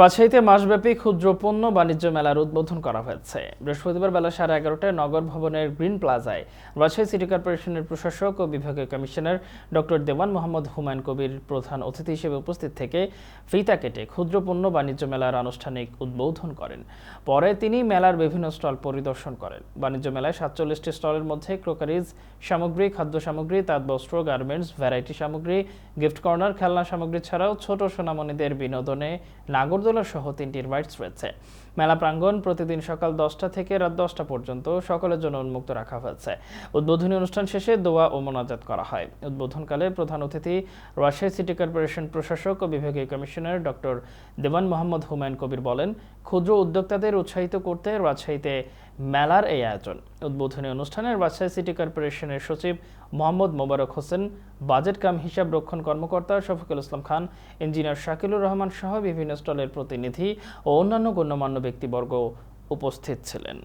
রাজশাহীতে মাসব্যাপী ক্ষুদ্র পণ্য বাণিজ্য মেলার উদ্বোধন করা হয়েছে। বৃহস্পতিবার বেলা সাড়ে এগারোটায় নগর ভবনের গ্রিন প্লাজায় রাজশাহী সিটি কর্পোরেশনের প্রশাসক ও বিভাগীয় কমিশনার ডক্টর দেওয়ান মোহাম্মদ হুমায়ুন কবির প্রধান অতিথি হিসেবে উপস্থিত থেকে ফিতা কেটে ক্ষুদ্র পণ্য বাণিজ্য মেলার আনুষ্ঠানিক উদ্বোধন করেন। পরে তিনি মেলার বিভিন্ন স্টল পরিদর্শন করেন। বাণিজ্য মেলায় সাতচল্লিশটি স্টলের মধ্যে ক্রোকারিজ সামগ্রী, খাদ্য সামগ্রী, তাঁতবস্ত্র, গার্মেন্টস, ভ্যারাইটি সামগ্রী, গিফট কর্নার, খেলনা সামগ্রী ছাড়াও ছোট সোনামণিদের বিনোদনে নাগরদোলা সহ তিনটি রাইডস রয়েছে। মেলা প্রাঙ্গণ প্রতিদিন সকাল দশটা থেকে রাত দশটা পর্যন্ত সকলের জন্য উন্মুক্ত রাখা হয়েছে। উদ্বোধনী অনুষ্ঠান শেষে দোয়া ও মোনাজাত করা হয়। উদ্বোধনকালে প্রধান অতিথি রাজশাহী সিটি কর্পোরেশন প্রশাসক ও বিভাগীয় কমিশনার ডক্টর দেওয়ান মোহাম্মদ হুমায়ুন কবির বলেন, ক্ষুদ্র উদ্যোক্তাদের উৎসাহিত করতে রাজশাহীতে মেলার এই আয়োজন। উদ্বোধনী অনুষ্ঠানে রাজশাহী সিটি কর্পোরেশনের সচিব মোহাম্মদ মোবারক হোসেন, বাজেট কাম হিসাব রক্ষণ কর্মকর্তা শফিকুল ইসলাম খান, ইঞ্জিনিয়ার শাকিলুর রহমান সহ বিভিন্ন স্টলের প্রতিনিধি ও অন্যান্য গণ্যমান্য ব্যক্তিবর্গ উপস্থিত ছিলেন।